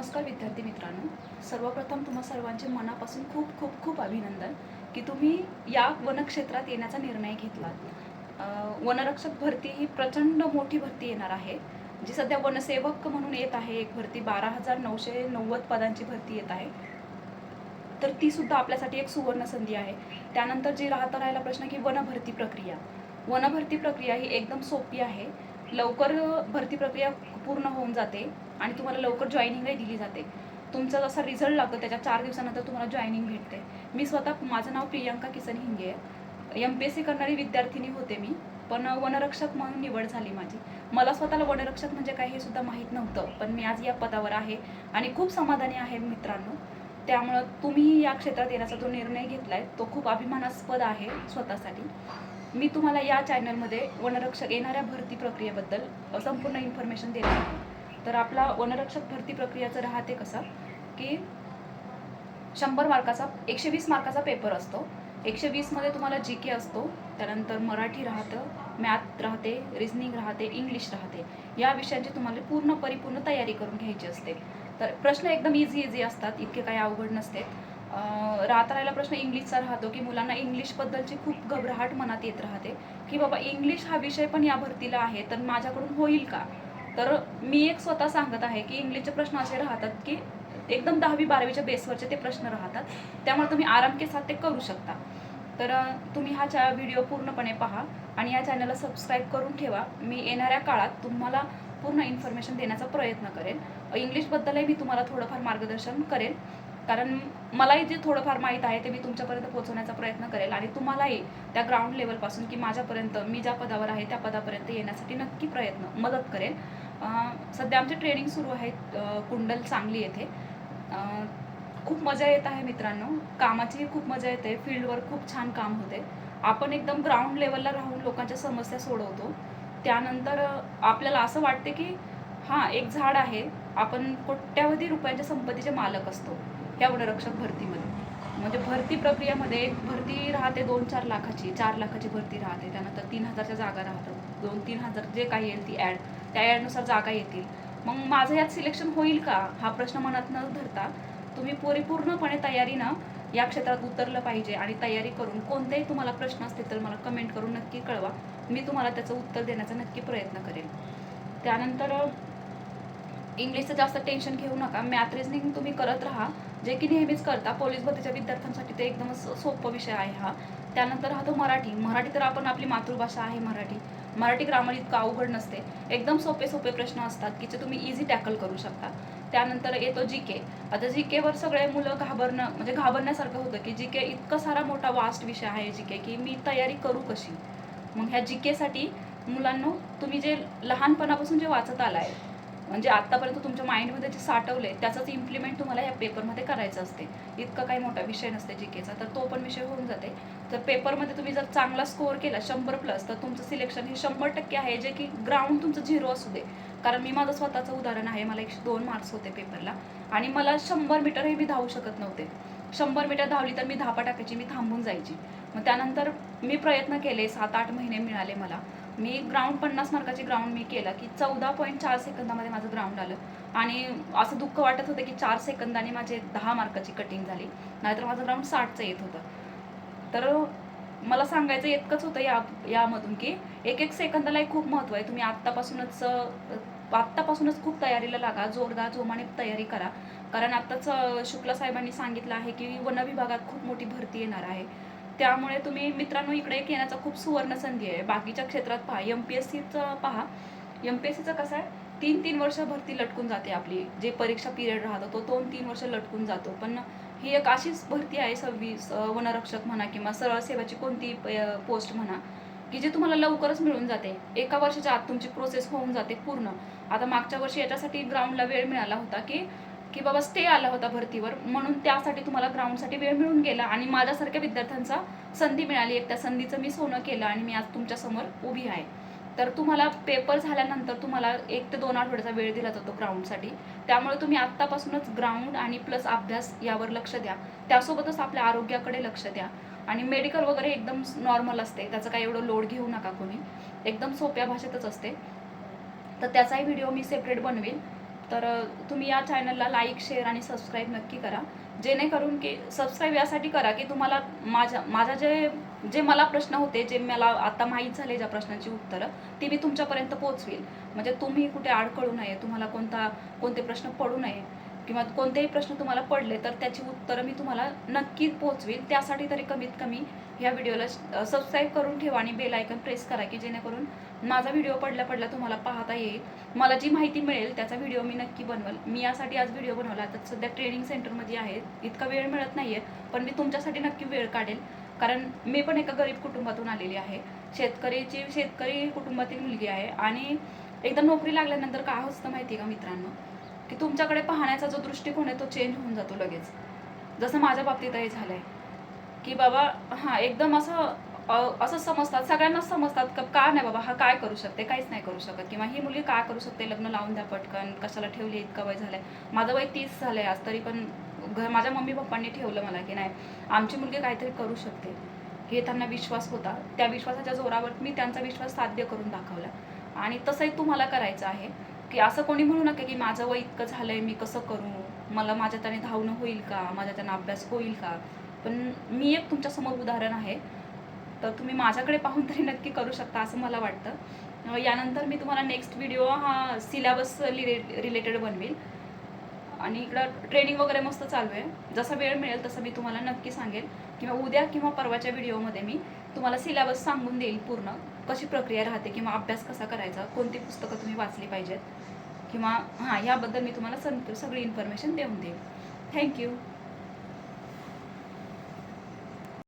नमस्कार विद्यार्थी मित्रांनो. सर्वप्रथम तुम्हा सर्वांचे मनापासून खूप खूप खूप अभिनंदन की तुम्ही या वनक्षेत्रात येण्याचा निर्णय घेतलात वनरक्षक भरती ही प्रचंड मोठी भरती येणार आहे. जी सध्या वनसेवक म्हणून येत आहे एक भरती बारा हजार नऊशे नव्वद पदांची भरती येत आहे. तर ती सुद्धा आपल्यासाठी एक सुवर्ण संधी आहे. त्यानंतर जी राहता राहिला प्रश्न की वनभरती प्रक्रिया. वनभरती प्रक्रिया ही एकदम सोपी आहे. लवकर भरती प्रक्रिया पूर्ण होऊन जाते आणि तुम्हाला लवकर जॉईनिंगही दिली जाते. तुमचा जसा रिझल्ट लागतो त्याच्या चार दिवसानंतर तुम्हाला जॉईनिंग भेटते. मी स्वतः माझं नाव प्रियांका किसन हिंगे आहे. एम पी एस सी करणारी विद्यार्थिनी होते मी पण वनरक्षक म्हणून निवड झाली माझी. मला स्वतःला वनरक्षक म्हणजे काय हे सुद्धा माहीत नव्हतं पण मी आज या पदावर आहे आणि खूप समाधानी आहे मित्रांनो. त्यामुळं तुम्ही या क्षेत्रात येण्याचा जो निर्णय घेतला आहे तो खूप अभिमानास्पद आहे स्वतःसाठी. मी तुम्हाला या चॅनलमध्ये वनरक्षक येणाऱ्या भरती प्रक्रियेबद्दल संपूर्ण इन्फॉर्मेशन देणार आहे. तर आपला वनरक्षक भरती प्रक्रियाचं राहते कसं? की शंभर मार्काचा एकशे वीस मार्काचा पेपर असतो. एकशे वीसमध्ये तुम्हाला जी के असतो. त्यानंतर मराठी राहतं मॅथ राहते रिझनिंग राहते इंग्लिश राहते. या विषयांची तुम्हाला पूर्ण परिपूर्ण तयारी करून घ्यायची असते. तर प्रश्न एकदम इझी इझी असतात. इतके काही अवघड नसते. राहता राहिला प्रश्न इंग्लिशचा राहतो की मुलांना इंग्लिशबद्दलची खूप घबराहट मनात येत राहते की बाबा इंग्लिश हा विषय पण या भरतीला आहे तर माझ्याकडून होईल का? तर मी एक स्वतः सांगत आहे की इंग्लिशचे प्रश्न असे राहतात की एकदम दहावी बारावीच्या बेसवरचे ते प्रश्न राहतात त्यामुळे तुम्ही आराम के साथ ते करू शकता. तर तुम्ही हा चा व्हिडिओ पूर्णपणे पहा आणि या चॅनलला सबस्क्राईब करून ठेवा. मी येणाऱ्या काळात तुम्हाला पूर्ण इन्फॉर्मेशन देण्याचा प्रयत्न करेन. इंग्लिशबद्दलही मी तुम्हाला थोडंफार मार्गदर्शन करेन. कारण मलाही जे थोडंफार माहीत आहे ते मी तुमच्यापर्यंत पोहोचवण्याचा प्रयत्न करेल. आणि तुम्हालाही त्या ग्राउंड लेवलपासून की माझ्यापर्यंत मी ज्या पदावर आहे त्या पदापर्यंत येण्यासाठी नक्की प्रयत्न मदत करेल. सध्या आमचे ट्रेनिंग सुरू आहेत कुंडल सांगली येथे. खूप मजा येत आहे मित्रांनो. कामाचीही खूप मजा येते. फील्डवर खूप छान काम होते. आपण एकदम ग्राउंड लेवलला राहून लोकांच्या समस्या सोडवतो. त्यानंतर आपल्याला असं वाटते की हां एक झाड आहे. आपण कोट्यावधी रुपयांच्या संपत्तीचे मालक असतो. एवढं रक्षक भरतीमध्ये. म्हणजे भरती प्रक्रियेमध्ये एक भरती राहते दोन चार लाखाची चार लाखाची भरती राहते. त्यानंतर तीन हजारच्या जागा राहतात. दोन तीन हजार जे काही येईल ती ॲड त्या ॲडनुसार जागा येतील. मग माझं यात सिलेक्शन होईल का? हा प्रश्न मनात न धरता तुम्ही परिपूर्णपणे तयारीनं या क्षेत्रात उतरलं पाहिजे आणि तयारी करून कोणतेही तुम्हाला प्रश्न असतील तर मला कमेंट करून नक्की कळवा. मी तुम्हाला त्याचं उत्तर देण्याचा नक्की प्रयत्न करेन. त्यानंतर इंग्लिशचं जास्त टेन्शन घेऊ नका. मॅथ रिजनिंग तुम्ही करत राहा. जे की नेहमीच करता पोलीस भरतीच्या विद्यार्थ्यांसाठी ते एकदम सोपं विषय आहे हा. त्यानंतर राहतो मराठी. मराठी तर आपण आपली मातृभाषा आहे मराठी. मराठी ग्रामर इतकं अवघड नसते. एकदम सोपे सोपे प्रश्न असतात की जे तुम्ही इझी टॅकल करू शकता. त्यानंतर येतो जी के आता जी केवर सगळे मुलं घाबरणं म्हणजे घाबरण्यासारखं होतं की जी के इतका सारा मोठा वास्ट विषय आहे जी के की मी तयारी करू कशी? मग ह्या जी केसाठी मुलांनो तुम्ही जे लहानपणापासून जे वाचत आलाय म्हणजे आत्तापर्यंत तुमच्या माइंडमध्ये जे साठवले त्याचंच इम्प्लिमेंट तुम्हाला या पेपरमध्ये करायचं असते. इतका काही मोठा विषय नसते जी केचा तर तो पण विषय होऊन जाते. तर पेपरमध्ये तुम्ही जर चांगला स्कोअर केला शंभर प्लस तर तुमचं सिलेक्शन हे शंभर टक्के आहे जे की ग्राउंड तुमचं झिरो असू दे. कारण मी माझं स्वतःचं उदाहरण आहे मला एकशे दोन मार्क्स होते पेपरला. आणि मला शंभर मीटरही मी धावू शकत नव्हते. शंभर मीटर धावली तर मी धापा टाकायची मी थांबून जायची. मग त्यानंतर मी प्रयत्न केले सात आठ महिने मिळाले मला. मी ग्राउंड पन्नास मार्काची ग्राउंड मी केलं की चौदा पॉईंट चार सेकंदामध्ये माझं ग्राउंड आलं. आणि असं दुःख वाटत होतं की चार सेकंदाने माझे दहा मार्काची कटिंग झाली. नाहीतर माझं ग्राउंड साठचं येत होतं. तर मला सांगायचं इतकंच होतं या यामधून की एक एक सेकंदाला एक खूप महत्त्व आहे. तुम्ही आत्तापासूनच आत्तापासूनच खूप तयारीला लागा. जोरदार जोमाने तयारी करा. कारण आत्ताच अं, शुक्ला साहेबांनी सांगितलं आहे की वन विभागात खूप मोठी भरती येणार आहे. त्यामुळे तुम्ही मित्रांनो इकडे एक येण्याचा खूप सुवर्ण संधी आहे. बाकीच्या क्षेत्रात पहा एम पी एस सीचं पहा. एम पी एस सीचं कसं आहे तीन तीन वर्ष भरती लटकून जाते आपली. जे परीक्षा पिरियड राहतो तो दोन तीन वर्ष लटकून जातो. पण ही एक अशीच भरती आहे सव्वीस वनरक्षक म्हणा किंवा सरळ सेवाची कोणती पोस्ट म्हणा की जे तुम्हाला लवकरच मिळून जाते. एका वर्षाच्या आत तुमची प्रोसेस होऊन जाते पूर्ण. आता मागच्या वर्षी याच्यासाठी ग्राउंडला वेळ मिळाला होता की की बाबा स्टे आला होता भरतीवर म्हणून त्यासाठी तुम्हाला ग्राउंडसाठी वेळ मिळून गेला आणि माझ्यासारख्या विद्यार्थ्यांचा संधी मिळाली. एक त्या संधीचं मी सोनं केलं आणि मी आज तुमच्यासमोर उभी आहे. तर तुम्हाला पेपर झाल्यानंतर तुम्हाला एक ते दोन आठवड्याचा वेळ दिला जातो ग्राउंडसाठी त्यामुळे तुम्ही आत्तापासूनच ग्राउंड आणि प्लस अभ्यास यावर लक्ष द्या. त्यासोबतच आपल्या आरोग्याकडे लक्ष द्या. आणि मेडिकल वगैरे एकदम नॉर्मल असते. त्याचं काही एवढं लोड घेऊ नका कोणी. एकदम सोप्या भाषेतच असते. तर त्याचाही व्हिडिओ मी सेपरेट बनवेल तर तुम्ही या चॅनलला लाईक शेअर आणि सबस्क्राईब नक्की करा. जेणेकरून की सबस्क्राईब यासाठी करा की तुम्हाला माझ्या माझा जे जे मला प्रश्न होते जे मला आता माहीत झाले ज्या प्रश्नांची उत्तरं ती मी तुमच्यापर्यंत पोचवेल म्हणजे तुम्ही कुठे अडकळू नये तुम्हाला कोणता कोणते प्रश्न पडू नये किंवा कोणतेही प्रश्न तुम्हाला पडले तर त्याची उत्तरं मी तुम्हाला नक्की पोहोचवील त्यासाठी तरी कमीत कमी ह्या व्हिडिओला सबस्क्राईब करून ठेवा आणि बेल आयकन प्रेस करा की जेणेकरून माझा व्हिडिओ पडल्या पडल्या तुम्हाला पाहता येईल. मला जी माहिती मिळेल त्याचा व्हिडिओ मी नक्की बनवल. मी यासाठी आज व्हिडिओ बनवला. तर सध्या ट्रेनिंग सेंटरमध्ये आहे. इतका वेळ मिळत नाही आहे पण मी तुमच्यासाठी नक्की वेळ काढेल. कारण मी पण एका गरीब कुटुंबातून आलेली आहे. शेतकरीची शेतकरी कुटुंबातील मुलगी आहे आणि एकदा नोकरी लागल्यानंतर काय असतं माहिती आहे का मित्रांनो? की तुमच्याकडे पाहण्याचा जो दृष्टिकोन आहे तो चेंज होऊन जातो लगेच. जसं माझ्या बाबतीतही झालं आहे की बाबा हां एकदम असं असं समजतात सगळ्यांनाच समजतात का का नाही बाबा हा काय करू शकते काहीच नाही करू शकत. किंवा ही मुलगी काय करू शकते लग्न लावून द्या पटकन कशाला ठेवली इतकं वय झालंय. माझं वय तीस झालंय आज तरी पण घर माझ्या मम्मी पप्पांनी ठेवलं मला की नाही आमची मुलगी काहीतरी करू शकते. हे त्यांना विश्वास होता. त्या विश्वासाच्या जोरावर मी त्यांचा विश्वास साध्य करून दाखवला. आणि तसंही तुम्हाला करायचं आहे. की असं कोणी म्हणू नका की माझं वय इतकं झालंय मी कसं करू? मला माझ्या त्याने धावणं होईल का? माझ्या त्याने अभ्यास होईल का? पण मी एक तुमच्यासमोर उदाहरण आहे. तर तुम्ही माझ्याकडे पाहून तरी नक्की करू शकता असं मला वाटतं. यानंतर मी तुम्हाला नेक्स्ट व्हिडिओ हा सिलेबस रिलेटेड बनवेल आणि इकडं ट्रेनिंग वगैरे मस्त चालू आहे. जसा वेळ मिळेल तसं मी तुम्हाला नक्की सांगेल. किंवा उद्या किंवा परवाच्या व्हिडिओमध्ये मी तुम्हाला सिलेबस सांगून देईल पूर्ण कशी प्रक्रिया राहते किंवा अभ्यास कसा करायचा कोणती पुस्तकं तुम्ही वाचली पाहिजेत. किंवा हां याबद्दल मी तुम्हाला सं सगळी इन्फॉर्मेशन देऊन देईल. थँक्यू